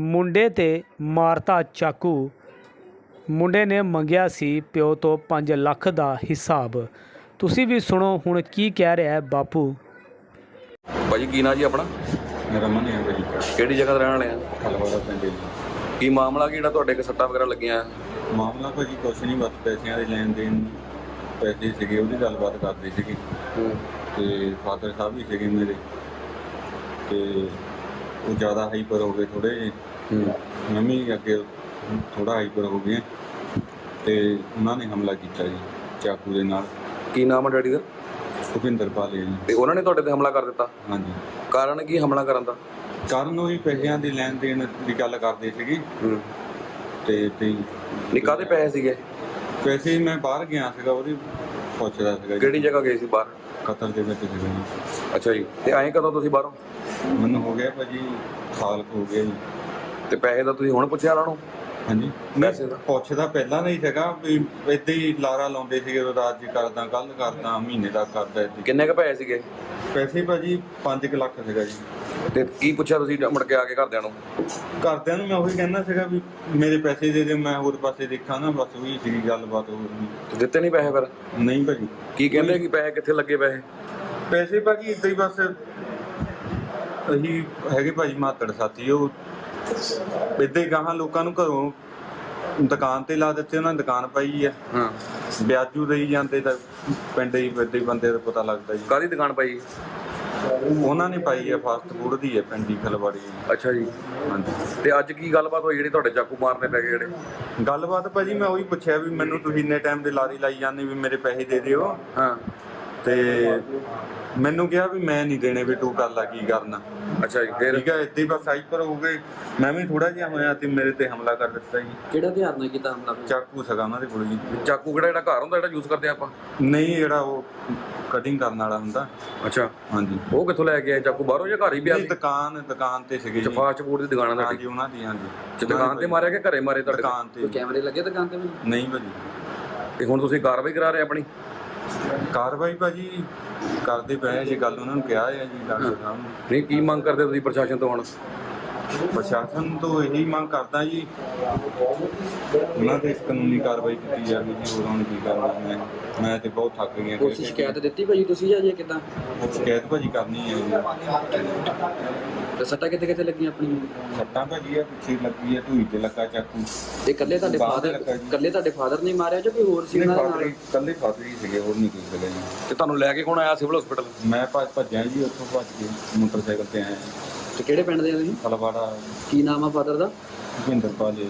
ਮੁੰਡੇ ਤੇ ਮਾਰਤਾ ਚਾਕੂ। ਮੁੰਡੇ ਨੇ ਮੰਗਿਆ ਸੀ ਪਿਓ ਤੋਂ 5 ਲੱਖ ਦਾ ਹਿਸਾਬ। ਤੁਸੀਂ ਵੀ ਸੁਣੋ ਹੁਣ ਕੀ ਕਹਿ ਰਿਹਾ ਹੈ ਬਾਪੂ। ਭਾਜੀ ਕੀ ਨਾਂ ਜੀ ਆਪਣਾ? ਮੇਰਾ ਮਨ ਹੈ ਭਾਈ ਕਿਹੜੀ ਜਗ੍ਹਾ ਤੇ ਰਹਿਣ ਵਾਲੇ ਆ? ਖਲਵਾੜਾ ਪਿੰਡ ਜੀ। ਕੀ ਮਾਮਲਾ ਕੀ ਜਿਹੜਾ ਤੁਹਾਡੇ ਕੋ ਸੱਟਾਂ ਵਗੈਰਾ ਲੱਗੀਆਂ? ਮਾਮਲਾ ਭਾਜੀ ਕੁਛ ਨਹੀਂ ਬਸ ਪੈਸਿਆਂ ਦੇ ਲੈਣ ਦੇਣ ਪੈਸੇ ਸੀਗੇ ਉਹਦੀ ਗੱਲਬਾਤ ਕਰਦੇ ਸੀਗੇ। ਤੇ ਫਾਦਰ ਸਾਹਿਬ ਵੀ ਸੀਗੇ ਮੇਰੇ। ਤੇ ਉਹ ਜ਼ਿਆਦਾ ਹਾਈਪਰ ਹੋ ਗਏ ਥੋੜੇ ਜਿਹੇ। ਮੈਂ ਵੀ ਅੱਗੇ ਥੋੜਾ ਹਾਈਪਰ ਹੋ ਗਏ। ਤੇ ਉਹਨਾਂ ਨੇ ਹਮਲਾ ਕੀਤਾ ਜੀ ਚਾਕੂ ਦੇ ਨਾਲ। ਕੀ ਨਾਮ ਹੈ ਡੈਡੀ ਦਾ? ਭੁਪਿੰਦਰ ਪਾਲੇ ਜੀ। ਤੇ ਉਹਨਾਂ ਨੇ ਤੁਹਾਡੇ ਤੇ ਹਮਲਾ ਕਰ ਦਿੱਤਾ? ਹਾਂਜੀ। ਕਾਰਨ ਕੀ ਹਮਲਾ ਕਰਨ ਦਾ? ਕਾਰਨ ਉਹੀ ਪੈਸਿਆਂ ਦੀ ਲੈਣ ਦੇਣ ਦੀ ਗੱਲ ਕਰਦੇ ਸੀਗੇ। ਹੂੰ। ਤੇ ਤੇ ਨਿੱਕਾ ਦੇ ਪੈਸੇ ਸੀਗੇ? ਪੈਸੇ ਮੈਂ ਬਾਹਰ ਗਿਆ ਸੀਗਾ ਉਹਦੀ ਪੁੱਛਦਾ ਸੀਗਾ ਕਿਹੜੀ ਜਗ੍ਹਾ ਗਏ ਸੀ ਬਾਹਰ? ਕਤਰ ਦੇ ਵਿੱਚ ਸੀਗਾ ਜੀ। ਅੱਛਾ ਜੀ ਤੇ ਆਏ ਕਦੋਂ ਤੁਸੀਂ ਬਾਹਰੋਂ? ਮੈਨੂੰ ਹੋ ਗਿਆ ਭਾਜੀ ਸਾਲ ਕੁ ਹੋ ਗਿਆ ਜੀ। ਤੇ ਪੈਸੇ ਦਾ ਤੁਸੀਂ ਹੁਣ ਪੁੱਛਿਆ ਉਹਨਾਂ ਨੂੰ? ਹਾਂਜੀ। ਪੈਸੇ ਦਾ? ਪੁੱਛਦਾ ਪਹਿਲਾਂ ਨਹੀਂ ਸੀਗਾ ਵੀ ਏਦਾਂ ਹੀ ਲਾਰਾ ਲਾਉਂਦੇ ਸੀਗੇ ਉਹ ਰਾਤ ਜੀ ਕਰਦਾ ਕੱਲ ਕਰਦਾ ਮਹੀਨੇ ਦਾ ਕਰਦਾ ਏਦਾਂ ਕਿੰਨੇ ਕ ਪੈਸੇ ਸੀਗੇ। ਪੈਸੇ ਭਾਜੀ 5 ਲੱਖ ਸੀਗਾ ਜੀ। ਤੇ ਕੀ ਪੁੱਛਿਆ ਤੁਸੀਂ ਮੁੜ ਕੇ ਆ ਕੇ ਘਰਦਿਆਂ ਨੂੰ? ਘਰਦਿਆਂ ਨੂੰ ਮੈਂ ਉਹੀ ਕਹਿੰਦਾ ਸੀਗਾ ਵੀ ਮੇਰੇ ਪੈਸੇ ਦੇ ਦੇ ਮੈਂ ਹੋਰ ਪਾਸੇ ਦੇਖਾਂ ਨਾ ਬਸ ਉਹੀ ਸੀਗੀ ਗੱਲਬਾਤ ਹੋਰ ਨਹੀਂ ਤੇ ਦਿੱਤੇ ਨਹੀਂ ਪੈਸੇ ਫਿਰ? ਨਹੀਂ ਭਾਜੀ। ਕੀ ਕਹਿੰਦੇ ਕਿ ਪੈਸੇ ਕਿੱਥੇ ਲੱਗੇ ਪੈਸੇ? ਪੈਸੇ ਭਾਜੀ ਏਦਾਂ ਹੀ ਬਸ ਅਸੀਂ ਹੈਗੇ ਭਾਜੀ ਮਾਤੜ ਸਾਥੀ ਉਹ ਹੀ ਗਾਹਾਂ ਲੋਕਾਂ ਨੂੰ ਘਰੋਂ ਦੁਕਾਨ ਤੇ ਲਾ ਦਿੱਤੇ ਉਹਨਾਂ ਨੇ ਦੁਕਾਨ ਪਾਈ ਆ। ਹਾਂ। ਵਿਆਜੂ ਦੇਈ ਜਾਂਦੇ ਤਾਂ ਪਿੰਡ ਹੀ ਬੰਦੇ ਦਾ ਪਤਾ ਲੱਗਦਾ ਜੀ। ਕਾਦੀ ਦੁਕਾਨ ਪਾਈ? ਉਹਨਾਂ ਨੇ ਪਾਈ ਆ ਫਾਸਟ ਫੂਡ ਦੀ ਹੈ ਪਿੰਡੀ ਖਲਵਾੜੀ। ਅੱਛਾ ਜੀ। ਹਾਂਜੀ। ਤੇ ਅੱਜ ਕੀ ਗੱਲਬਾਤ ਹੋਈ ਜਿਹੜੀ ਤੁਹਾਡੇ ਚਾਕੂ ਮਾਰਨੇ ਪੈ ਗਏ ਜਿਹੜੇ? ਗੱਲਬਾਤ ਭਾਜੀ ਮੈਂ ਉਹੀ ਪੁੱਛਿਆ ਵੀ ਮੈਨੂੰ ਤੁਸੀਂ ਇੰਨੇ ਟਾਈਮ ਦੇ ਲਾਰੀ ਲਾਈ ਜਾਂਦੇ ਵੀ ਮੇਰੇ ਪੈਸੇ ਦੇ ਦਿਓ। ਹਾਂ। ਤੇ ਮੈਨੂੰ ਕਿਹਾ ਵੀ ਮੈਂ ਨਹੀਂ ਦੇਣੇ ਵੀ ਤੂੰ ਕਰ ਲਾ ਕੀ ਕਰਨਾ। ਅੱਛਾ ਜੀ ਫਿਰ? ਠੀਕ ਹੈ ਏਦਾਂ ਹੀ ਬਸ ਹਾਈਪਰ ਹੋ ਗਏ। ਮੈਂ ਵੀ ਥੋੜਾ ਜਿਹਾ ਹੋਇਆ ਤੇ ਮੇਰੇ ਤੇ ਹਮਲਾ ਕਰ ਦਿੱਤਾ ਜੀ। ਕਿਹੜਾ ਧਿਆਨ ਨਾਲ ਕੀਤਾ ਹਮਲਾ? ਚਾਕੂ ਸਗਾ ਉਹਨਾਂ ਦੇ ਕੋਲ ਜੀ। ਚਾਕੂ ਕਿਹੜਾ ਜਿਹੜਾ ਘਰ ਹੁੰਦਾ ਜਿਹੜਾ ਯੂਜ਼ ਕਰਦੇ ਆਪਾਂ? ਨਹੀਂ ਜਿਹੜਾ ਉਹ ਕਟਿੰਗ ਕਰਨ ਵਾਲਾ ਹੁੰਦਾ। ਅੱਛਾ। ਹਾਂਜੀ। ਉਹ ਕਿੱਥੋਂ ਲੈ ਕੇ ਆਏ? ਚਾਕੂ ਬਾਹਰੋਂ ਜਾਂ ਘਰ ਹੀ ਪਿਆ ਸੀ? ਦੁਕਾਨ ਦੁਕਾਨ ਤੇ ਸੀਗੇ ਜੀ। ਫਾਸਟ ਫੂਡ ਦੀ ਦੁਕਾਨ ਆ ਹਾਂਜੀ ਉਹਨਾਂ ਦੀ ਹਾਂਜੀ। ਤੇ ਦੁਕਾਨ ਤੇ ਮਾਰਿਆ ਕਿ ਘਰੇ ਮਾਰੇ ਤੁਹਾਡੇ ਦੁਕਾਨ ਤੇ। ਕੈਮਰੇ ਲੱਗੇ ਦੁਕਾਨ ਤੇ ਵੀ ਨਹੀਂ ਭਾਜੀ। ਤੇ ਹੁਣ ਤੁਸੀਂ ਕਾਰਵਾਈ ਕਰਾ ਰਹੇ ਆਪਣੀ? ਕਾਰਵਾਈ ਭਾਜੀ ਕਰਦੇ ਪਏ ਆ ਜੀ ਗੱਲ ਉਹਨਾਂ ਨੂੰ ਕਿਹਾ ਹੈ ਜੀ ਡਾਕਟਰ ਸਾਹਿਬ ਨੂੰ। ਨਹੀਂ ਕੀ ਮੰਗ ਕਰਦੇ ਤੁਸੀਂ ਪ੍ਰਸ਼ਾਸਨ ਤੋਂ ਹੁਣ? ਪ੍ਰਸ਼ਾਸਨ ਤੋਂ ਇਹੀ ਮੰਗ ਕਰਦਾ ਜੀ। ਉਹਨਾਂ ਤੇ ਕਾਨੂੰਨੀ ਕਾਰਵਾਈ ਕੀਤੀ ਜਾਵੇ ਜੀ ਹੋਰ ਹੁਣ ਕੀ ਕਰਨਾ ਮੈਂ ਮੈਂ ਤੇ ਬਹੁਤ ਥੱਕ ਗਿਆ ਕੋਈ ਸ਼ਿਕਾਇਤ ਦਿੱਤੀ ਭਾਜੀ ਤੁਸੀਂ ਜਾਂ ਜੇ ਕਿਦਾਂ? ਸ਼ਿਕਾਇਤ ਭਾਜੀ ਕਰਨੀ ਹੈ ਜੀ। ਤੇ ਸੱਟਾਂ ਕਿੱਥੇ ਕਿੱਥੇ ਲੱਗੀਆਂ ਆਪਣੀਆਂ? ਸੱਟਾਂ ਭਾਜੀ ਆ ਪਿੱਛੇ ਲੱਗੀ ਆ ਢੂਈ ਤੇ ਲੱਗਾ ਚਾਕੂ। ਇਹ ਇਕੱਲੇ ਤੁਹਾਡੇ ਫਾਦਰ। ਇਕੱਲੇ ਤੁਹਾਡੇ ਫਾਦਰ ਨੇ ਮਾਰਿਆ ਜਾਂ ਕੋਈ ਹੋਰ ਸੀ ਉਹਨਾਂ ਨਾਲ? ਕੱਲੇ ਫਾਦਰੀ ਸੀਗੇ ਹੋਰ ਨਹੀਂ ਕੋਈ ਸੀਗਾ ਜੀ। ਤੇ ਤੁਹਾਨੂੰ ਲੈ ਕੇ ਕੌਣ ਆਇਆ ਸਿਵਲ ਹਸਪੀਟਲ? ਮੈਂ ਭੱਜ ਭੱਜਿਆ ਜੀ ਉੱਥੋਂ ਭੱਜ ਕੇ ਮੋਟਰਸਾਈਕਲ ਤੇ ਆਇਆ। ਤੇ ਕਿਹੜੇ ਪਿੰਡ ਦੇ ਆ ਤੁਸੀਂ? ਫਲਵਾੜਾ ਕੀ ਨਾਮ ਆ ਫਾਦਰ ਦਾ? ਭਿੰਦਰ ਪਾਲੇ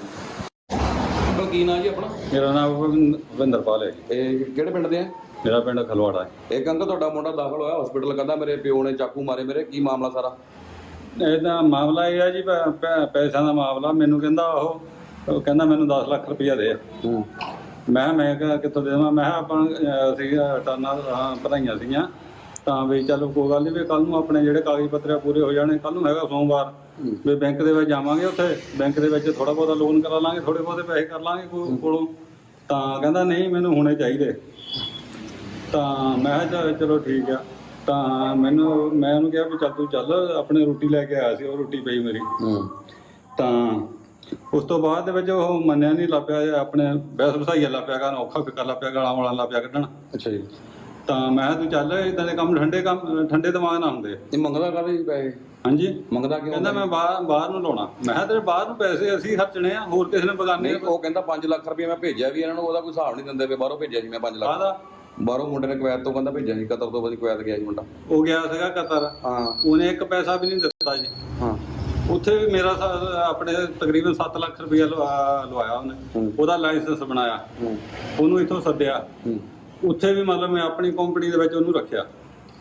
ਕੀ ਨਾਂ ਜੀ ਆਪਣਾ? ਮੇਰਾ ਨਾਮ ਭਿੰਦਰਪਾਲ ਹੈ ਜੀ। ਇਹ ਕਿਹੜੇ ਪਿੰਡ ਦੇ ਆ? ਮੇਰਾ ਪਿੰਡ ਖਲਵਾੜਾ ਹੈ। ਇੱਕ ਅੰਕਲ ਤੁਹਾਡਾ ਮੁੰਡਾ ਦਾਖਲ ਹੋਇਆ ਹਸਪੀਟਲ ਕਹਿੰਦਾ ਮੇਰੇ ਪਿਓ ਨੇ ਚਾਕੂ ਮਾਰੇ ਮੇਰੇ ਕੀ ਮਾਮਲਾ ਸਾਰਾ? ਇਹਦਾ ਮਾਮਲਾ ਇਹ ਆ ਜੀ ਪੈ- ਪੈ- ਪੈਸਿਆਂ ਦਾ ਮਾਮਲਾ ਮੈਨੂੰ ਕਹਿੰਦਾ ਉਹ ਉਹ ਕਹਿੰਦਾ ਮੈਨੂੰ 10 ਲੱਖ ਰੁਪਈਆ ਦੇ। ਮੈਂ ਕਿਹਾ ਮੈਂ ਕਿਹਾ ਕਿੱਥੋਂ ਦੇ ਦੇਵਾਂ? ਮੈਂ ਕਿਹਾ ਆਪਾਂ ਅਹ, ਅਸੀਂ ਟਾਨਾ ਭਰਾਈਆਂ ਸੀਗੀਆਂ। ਤਾਂ ਵੀ ਚਲੋ ਕੋਈ ਗੱਲ ਨਹੀਂ ਵੀ ਕੱਲ ਨੂੰ ਆਪਣੇ ਜਿਹੜੇ ਕਾਗਜ਼ ਪੱਤਰ ਆ ਪੂਰੇ ਹੋ ਜਾਣੇ ਕੱਲ ਨੂੰ ਹੈਗਾ ਸੋਮਵਾਰ। ਵੀ ਬੈਂਕ ਦੇ ਵਿੱਚ ਜਾਵਾਂਗੇ ਉੱਥੇ ਬੈਂਕ ਦੇ ਵਿੱਚ ਥੋੜਾ ਬਹੁਤਾ ਲੋਨ ਕਰਾ ਲਾਂਗੇ ਥੋੜੇ ਬਹੁਤੇ ਪੈਸੇ ਕਰ ਲਾਂਗੇ ਕੋ- ਕੋਲੋਂ। ਤਾਂ ਕਹਿੰਦਾ ਨਹੀਂ ਮੈਨੂੰ ਹੁਣੇ ਚਾਹੀਦੇ। ਤਾਂ ਮੈਂ ਕਿਹਾ ਚੱਲ- ਠੀਕ ਆ। ਤਾਂ ਮੈਨੂੰ ਮੈਂ ਉਹਨੂੰ ਕਿਹਾ ਵੀ ਚੱਲ ਤੂੰ ਚੱਲ ਆਪਣੇ ਰੋਟੀ ਲੈ ਕੇ ਆਇਆ ਸੀ ਉਹ ਰੋਟੀ ਪਈ ਮੇਰੀ। ਤਾਂ ਉਸ ਤੋਂ ਬਾਅਦ ਦੇ ਵਿੱਚ ਉਹ ਮੰਨਿਆ ਨਹੀਂ ਲੱਪਿਆ ਆਪਣੇ ਬੈਸ ਵਸਾਈਆ ਲੱਪਿਆ ਕਰਨ ਔਖਾ ਫਿਕਰ ਲੱਪਿਆ ਗਾਲਾਂ ਵਾਲਾ ਲੱਪਿਆ ਕੱਢਣ। ਅੱਛਾ ਜੀ। ਤਾਂ ਮੈਂ ਕਿਹਾ ਤੂੰ ਚੱਲ ਇਦਾਂ ਦੇ ਕੰਮ ਠੰਡੇ ਕੰਮ ਠੰਡੇ ਦਿਮਾਗ ਨਾਲ ਹੁੰਦੇ ਇਹ ਮੰਗਦਾ ਕਾਹਦੇ ਪੈਸੇ? ਹਾਂਜੀ। ਮੰਗਦਾ ਕਿਉਂ ਕਹਿੰਦਾ ਮੈਂ ਬਾਹਰ ਬਾਹਰ ਨੂੰ ਲਾਉਣਾ। ਮੈਂ ਕਿਹਾ ਤੇਰੇ ਬਾਹਰ ਨੂੰ ਪੈਸੇ ਅਸੀਂ ਖਰਚਣੇ ਆ ਹੋਰ ਕਿਸੇ ਨੇ ਬਗਾਨੇ ਨਹੀਂ ਉਹ ਕਹਿੰਦਾ 5 ਲੱਖ ਰੁਪਏ ਮੈਂ ਭੇਜਿਆ ਵੀ ਇਹਨਾਂ ਨੂੰ ਉਹਦਾ ਕੋਈ ਹਿਸਾਬ ਨਹੀਂ ਦਿੰਦੇ ਪਏ ਬਾਹਰੋਂ ਭੇਜਿਆ ਸੀ ਮੈਂ 5 ਲੱਖ। ਬਾਹਰ ਬਾਹਰੋਂ ਮੁੰਡੇ ਨੇ ਕੁਵੈਤ ਤੋਂ ਕਹਿੰਦਾ ਭੇਜਿਆ ਸੀ ਕਤਰ ਤੋਂ ਬਦੀ ਕੁਵੈਤ ਗਿਆ ਸੀ ਮੁੰਡਾ। ਉਹ ਗਿਆ ਸੀਗਾ ਕਤਰ। ਹਾਂ। ਉਹਨੇ ਇੱਕ ਪੈਸਾ ਵੀ ਨਹੀਂ ਦਿੱਤਾ ਜੀ। ਹਾਂ। ਉੱਥੇ ਵੀ ਮੇਰਾ ਸਾ- ਆਪਣੇ ਤਕਰੀਬਨ 7 ਲੱਖ ਰੁਪਇਆ ਲਵਾ- ਲਵਾਇਆ ਉਹਨੇ। ਹੂੰ। ਉਹਦਾ ਲਾਇਸੈਂਸ ਬਣਾਇਆ। ਹੂੰ। ਉਹਨੂੰ ਇੱਥੋਂ ਸੱਦਿਆ। ਹੂੰ। ਉੱਥੇ ਵੀ ਮਤਲਬ ਮੈਂ ਆਪਣੀ ਕੰਪਨੀ ਦੇ ਵਿੱਚ ਉਹਨੂੰ ਰੱਖਿਆ।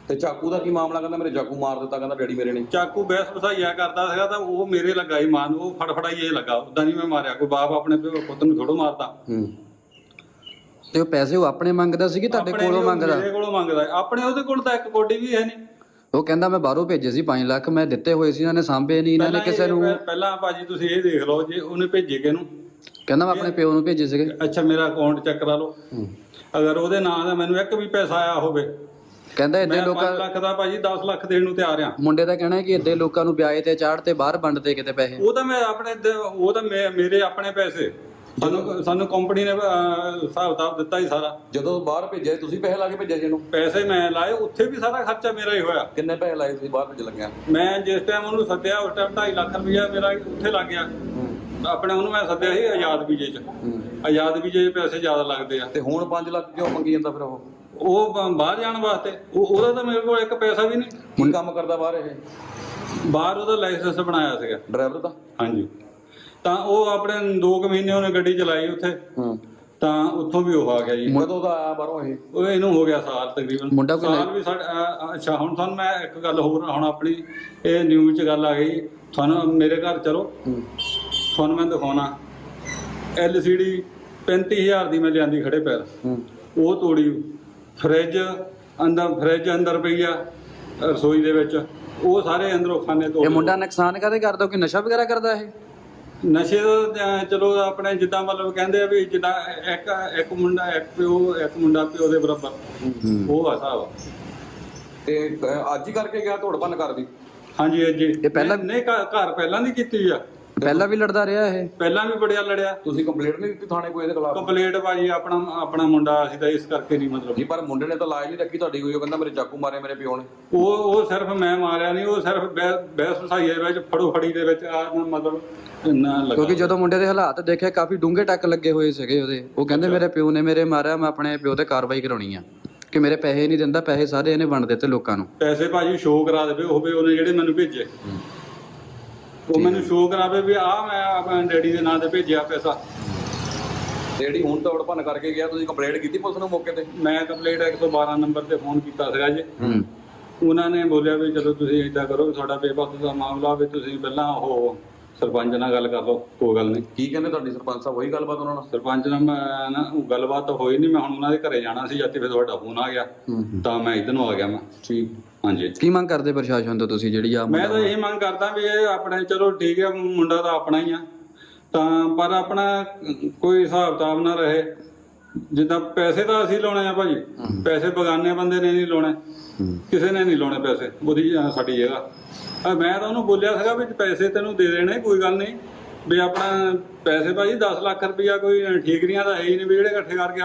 ਤੇ ਚਾਕੂ ਦਾ ਕੀ ਮਾਮਲਾ? ਕਹਿੰਦਾ ਮੇਰੇ ਚਾਕੂ ਮਾਰ ਦਿੱਤਾ ਕਹਿੰਦਾ ਡੈਡੀ ਮੇਰੇ ਨੇ। ਚਾਕੂ ਬੈਸ ਵਸਾਈਆ ਕਰਦਾ ਸੀਗਾ ਤਾਂ ਉਹ ਮੇਰੇ ਲੱਗਾ ਹੀ ਮਾਨ ਉਹ ਫੜਫੜਾਈ ਇਹ ਲੱਗਾ। ਉਦਾਂ ਨਹੀਂ ਮੈਂ ਮਾਰਿਆ ਕੋਈ ਬਾਪ ਆਪਣੇ ਪਿਓ ਪੁੱਤ ਨੂੰ ਥੋੜੋ ਮਾਰਦਾ। ਹੂੰ। ਤੇ ਉਹ ਪੈਸੇ ਉਹ ਆਪਣੇ ਮੰਗਦਾ ਸੀ ਕਿ ਤੁਹਾਡੇ ਆਪਣੇ ਕੋਲੋਂ ਵੀ ਉਹ ਮੰਗਦਾ? ਮੇਰੇ ਕੋਲੋਂ ਮੰਗਦਾ। ਆਪਣੇ ਉਹਦੇ ਕੋਲ ਤਾਂ ਇੱਕ ਕੋਡੀ ਵੀ ਹੈ ਨਹੀਂ ਉਹ ਕਹਿੰਦਾ ਮੈਂ ਬਾਹਰੋਂ ਭੇਜੇ ਸੀ 5 ਲੱਖ ਮੈਂ ਦਿੱਤੇ ਹੋਏ ਸੀ ਇਹਨਾਂ ਨੇ ਸਾਂਭੇ ਨਹੀਂ ਇਹਨਾਂ ਨੇ ਕਿਸੇ ਨੂੰ ਪਹਿ- ਪਹਿਲਾਂ ਭਾਜੀ ਤੁਸੀਂ ਇਹ ਦੇਖ ਲਓ ਜੇ ਉਹਨੇ ਭੇਜੇ ਕਿਹਨੂੰ? ਕਹਿੰਦਾ ਮੈਂ ਆਪਣੇ ਪਿਓ ਨੂੰ ਭੇਜੇ ਸੀਗੇ। ਅੱਛਾ ਮੇਰਾ ਅਕਾਊਂਟ ਚੈੱਕ ਕਰਾ ਲਓ। ਹੂੰ। ਅਗਰ ਉਹਦੇ ਨਾਂ ਦਾ ਮੈਨੂੰ ਇੱਕ ਵੀ ਪੈਸਾ ਆਇਆ ਹੋਵੇ ਕਹਿੰਦਾ ਇੱਦੇ ਮੈਂ 5 ਲੋਕਾਂ ਲੱਖ ਦਾ ਭਾਜੀ 10 ਲੱਖ ਦੇਣ ਨੂੰ ਤਿਆਰ ਆ ਮੁੰਡੇ ਦਾ ਕਹਿਣਾ ਹੈ ਕਿ ਇੱਦੇ ਲੋਕਾਂ ਨੂੰ ਵਿਆਜ ਤੇ ਚਾੜ ਤੇ ਬਾਹਰ ਵੰਡਦੇ ਕਿਤੇ ਪੈਸੇ। ਉਹ ਤਾਂ ਮੈਂ ਆਪਣੇ ਦ- ਉਹ ਤਾਂ ਮੇ- ਮੇਰੇ ਆਪਣੇ ਪੈਸੇ। ਸਾਨੂੰ ਸਾਨੂੰ ਕੰਪਨੀ ਨੇ ਅਹ, ਹਿਸਾਬ ਕਿਤਾਬ ਦਿੱਤਾ ਹੀ ਸਾਰਾ। ਜਦੋਂ ਬਾਹਰ ਭੇਜਿਆ ਤੁਸੀਂ ਪੈਸੇ ਲਾ ਕੇ ਭੇਜਿਆ ਜੀ ਇਹਨੂੰ? ਪੈਸੇ ਮੈਂ ਲਾਏ ਉੱਥੇ ਵੀ ਸਾਰਾ ਖਰਚਾ ਮੇਰਾ ਹੀ ਹੋਇਆ। ਕਿੰਨੇ ਪੈਸੇ ਲਾਏ ਤੁਸੀਂ ਬਾਹਰ ਭੇਜ ਲੱਗਿਆ? ਮੈਂ ਜਿਸ ਟਾਈਮ ਉਹਨੂੰ ਸੱਦਿਆ ਉਸ ਟਾਈਮ 2.5 ਲੱਖ ਰੁਪਇਆ ਮੇਰਾ ਉੱਥੇ ਲੱਗ ਗਿਆ। ਆਪਣੇ ਉਹਨੂੰ ਮੈਂ ਸੱਦਿਆ ਸੀ ਆਜ਼ਾਦ ਵੀਜੇ 'ਚ। ਆਜ਼ਾਦ ਵੀਜੇ 'ਚ ਪੈਸੇ ਜ਼ਿਆਦਾ ਲੱਗਦੇ ਆ। ਤੇ ਹੁਣ 5 ਲੱਖ ਕਿਉਂ ਮੰਗੀ ਜਾਂਦਾ ਫਿਰ ਉਹ? ਉਹ ਬ- ਬਾਹਰ ਜਾਣ ਵਾਸਤੇ। ਉਹ ਉਹਦਾ ਤਾਂ ਮੇਰੇ ਕੋਲ ਇੱਕ ਪੈਸਾ ਵੀ ਨਹੀਂ। ਕੀ ਕੰਮ ਕਰਦਾ ਬਾਹਰ ਇਹ? ਬਾਹਰ ਉਹਦਾ ਲਾਇਸੈਂਸ ਬਣਾਇਆ ਸੀਗਾ। ਡਰਾਈਵਰ ਦਾ? ਹਾਂਜੀ। ਤਾਂ ਉਹ ਆਪਣੇ 2 ਮਹੀਨੇ ਉਹਨੇ ਗੱਡੀ ਚਲਾਈ ਉੱਥੇ। ਹੂੰ। ਤਾਂ ਉੱਥੋਂ ਵੀ ਉਹ ਆ ਗਿਆ ਜੀ। ਕਦੋਂ ਦਾ ਆਇਆ ਬਾਹਰੋਂ ਇਹ? ਉਹ ਇਹਨੂੰ ਹੋ ਗਿਆ ਸਾਲ ਤਕਰੀਬਨ। ਮੁੰਡਾ ਕੋਈ ਸਾਲ ਵੀ ਸਾਡਾ ਅ- ਅੱਛਾ ਹੁਣ ਤੁਹਾਨੂੰ ਮੈਂ ਇੱਕ ਗੱਲ ਹੋਰ ਹੁਣ ਆਪਣੀ ਇਹ ਨਿਊਜ਼ 'ਚ ਗੱਲ ਆ ਗਈ। ਤੁਹਾਨੂੰ ਮੇਰੇ ਘਰ ਚਲੋ। ਤੁਹਾਨੂੰ ਮੈਂ ਦਿਖਾਉਣਾ LCD 35000 ਦੀ ਮੈਂ ਲਿਆਂਦੀ ਖੜੇ ਪੈਰ। ਉਹ ਤੋੜੀ ਫ੍ਰਿਜ ਅੰਦਰ ਫ੍ਰਿਜ ਅੰਦਰ ਪਈ ਆ ਰਸੋਈ ਦੇ ਵਿੱਚ। ਉਹ ਸਾਰੇ ਅੰਦਰੋਂ ਖਾਨੇ ਤੋੜ ਇਹ ਮੁੰਡਾ ਨੁਕਸਾਨ ਕਾਹਦੇ ਕਰਦਾ? ਕਿ ਨਸ਼ਾ ਵਗੈਰਾ ਕਰਦਾ ਇਹ? ਨਸ਼ੇ ਦਾ ਤਾਂ ਚਲੋ ਆਪਣੇ ਜਿੱਦਾਂ ਮਤਲਬ ਕਹਿੰਦੇ ਆ ਵੀ ਜਿੱਦਾਂ ਇੱਕ ਇੱਕ ਮੁੰਡਾ ਇੱਕ ਪਿਓ ਇੱਕ ਮੁੰਡਾ ਪਿਓ ਦੇ ਬਰਾਬਰ। ਉਹ ਆ ਹਿਸਾਬ ਤੇ ਅੱਜ ਹੀ ਕਰਕੇ ਗਿਆ ਧੋੜ ਭੰਨ ਕਰ ਦੀ ਹਾਂਜੀ ਇਹ ਜੀ ਇਹ ਪਹਿਲਾਂ- ਨਹੀਂ ਘਰ ਪਹਿਲਾਂ ਦੀ ਕੀਤੀ ਆ। ਪਹਿਲਾਂ ਵੀ ਲੜਦਾ ਰਿਹਾ ਇਹ? ਪਹਿਲਾਂ ਵੀ ਬੜਿਆ ਲੜਿਆ। ਤੁਸੀਂ ਕੰਪਲੇਂਟ ਨਹੀਂ ਦਿੱਤੀ ਥਾਣੇ ਕੋਈ ਇਹਦੇ ਖਿਲਾਫ? ਕੰਪਲੀਟ ਭਾਜੀ ਆਪਣਾ ਆਪਣਾ ਮੁੰਡਾ ਅਸੀਂ ਤਾਂ ਇਸ ਕਰਕੇ ਨਹੀਂ ਮਤਲਬ। ਜੀ ਪਰ ਮੁੰਡੇ ਨੇ ਤਾਂ ਲਾਜ ਨਹੀਂ ਰੱਖੀ ਤੁਹਾਡੀ ਕੋਈ ਉਹ ਕਹਿੰਦਾ ਮੇਰੇ ਚਾਕੂ ਮਾਰੇ ਮੇਰੇ ਪਿਓ ਨੇ। ਉਹ ਉਹ ਸਿਰਫ ਮੈਂ ਮਾਰਿਆ ਨਹੀਂ ਉਹ ਸਿਰਫ ਬਹਿ- ਬਹਿਸ ਵਸਾਈਏ ਦੇ ਵਿੱਚ ਫੜੋ ਫੜੀ ਦੇ ਵਿੱਚ ਆ ਮਤਲਬ ਨਾ ਲੱਗਾ। ਕਿਉਂਕਿ ਜਦੋਂ ਮੁੰਡੇ ਦੇ ਹਾਲਾਤ ਦੇਖੇ ਕਾਫੀ ਡੂੰਘੇ ਟੱਕ ਲੱਗੇ ਹੋਏ ਸੀਗੇ ਉਹਦੇ। ਉਹ ਕਹਿੰਦੇ ਮੇਰੇ ਪਿਓ ਨੇ ਮੇਰੇ ਮਾਰਿਆ ਮੈਂ ਆਪਣੇ ਪਿਓ ਤੇ ਕਾਰਵਾਈ ਕਰਾਉਣੀ ਆ। ਕਿ ਮੇਰੇ ਪੈਸੇ ਨਹੀਂ ਦਿੰਦਾ ਪੈਸੇ ਸਾਰੇ ਇਹਨੇ ਵੰਡ ਦਿੱਤੇ ਲੋਕਾਂ ਨੂੰ। ਪੈਸੇ ਭਾਜੀ ਸ਼ੋਅ ਕਰਾ ਦੇਵੇ ਹੋਵੇ ਉਹਨੇ ਜਿਹੜੇ ਮੈਨੂੰ ਭੇਜੇ। ਉਹ ਮੈਨੂੰ ਸ਼ੋਅ ਕਰਾਵੇ ਵੀ ਆ ਮੈਂ ਆਪਣੇ ਡੈਡੀ ਦੇ ਨਾਂ ਤੇ ਭੇਜਿਆ ਪੈਸਾ। ਤੇ ਜਿਹੜੀ ਹੁਣ ਧੋੜ ਭੰਨ ਕਰਕੇ ਗਿਆ ਤੁਸੀਂ ਕੰਪਲੇਂਟ ਕੀਤੀ ਪੁਲਿਸ ਨੂੰ ਮੌਕੇ ਤੇ? ਮੈਂ ਕੰਪਲੀਟ 112 ਨੰਬਰ ਤੇ ਫੋਨ ਕੀਤਾ ਸੀਗਾ ਜੀ। ਹੂੰ। ਉਹਨਾਂ ਨੇ ਬੋਲਿਆ ਵੀ ਚਲੋ ਤੁਸੀਂ ਏਦਾਂ ਕਰੋ ਵੀ ਤੁਹਾਡਾ ਬੇਬਸ ਦਾ ਮਾਮਲਾ ਵੀ ਤੁਸੀਂ ਪਹਿਲਾਂ ਉਹ ਸਰਪੰਚ ਨਾਲ ਗੱਲ ਕਰ ਲਓ ਕੋਈ ਗੱਲ ਨਹੀਂ। ਕੀ ਕਹਿੰਦੇ ਤੁਹਾਡੀ ਸਰਪੰਚ ਸਾਹਿਬ ਉਹੀ ਗੱਲਬਾਤ ਉਹਨਾਂ ਨਾਲ? ਸਰਪੰਚ ਨਾਲ ਮੈਂ ਨਾ ਉਹ ਗੱਲਬਾਤ ਤਾਂ ਹੋਈ ਨਹੀਂ ਮੈਂ ਹੁਣ ਉਹਨਾਂ ਦੇ ਘਰੇ ਜਾਣਾ ਸੀ ਜਦ ਤੇ ਫਿਰ ਤੁਹਾਡਾ ਫੋਨ ਆ ਗਿਆ। ਤਾਂ ਮੈਂ ਇੱਧਰ ਨੂੰ ਆ ਗਿਆ ਮੈਂ। ਠੀਕ। ਹਾਂਜੀ। ਕੀ ਮੰਗ ਕਰਦੇ ਪ੍ਰਸ਼ਾਸਨ ਤੋਂ ਤੁਸੀਂ ਜਿਹੜੀ ਆ ਮੈਂ ਤਾਂ ਇਹ ਮੰਗ ਕਰਦਾ ਵੀ ਇਹ ਆਪਣੇ ਚਲੋ ਠੀਕ ਹੈ ਮੁੰਡਾ ਤਾਂ ਆਪਣਾ ਹੀ ਆ। ਤਾਂ ਪਰ ਆਪਣਾ ਕੋਈ ਹਿਸਾਬ ਕਿਤਾਬ ਨਾ ਰਹੇ। ਜਿੱਦਾਂ ਪੈਸੇ ਤਾਂ ਅਸੀਂ ਲਾਉਣੇ ਆ ਭਾਜੀ। ਪੈਸੇ ਬਗਾਨੇ ਬੰਦੇ ਨੇ ਨਹੀਂ ਲਾਉਣੇ। ਕਿਸੇ ਨੇ ਨਹੀਂ ਲਾਉਣੇ ਪੈਸੇ ਉਹਦੀ ਸਾਡੀ ਜਗ੍ਹਾ। ਮੈਂ ਤਾਂ ਉਹਨੂੰ ਬੋਲਿਆ ਸੀਗਾ ਵੀ ਪੈਸੇ ਤੈਨੂੰ ਦੇ ਦੇਣੇ ਕੋਈ ਗੱਲ ਨਹੀਂ। ਵੀ ਆਪਣਾ ਪੈਸੇ ਭਾਜੀ 10 ਲੱਖ ਰੁਪਇਆ ਕੋਈ ਠੀਕਰੀਆਂ ਦਾ ਹੈ ਹੀ ਨਹੀਂ ਵੀ ਜਿਹੜੇ ਇਕੱਠੇ ਕਰਕੇ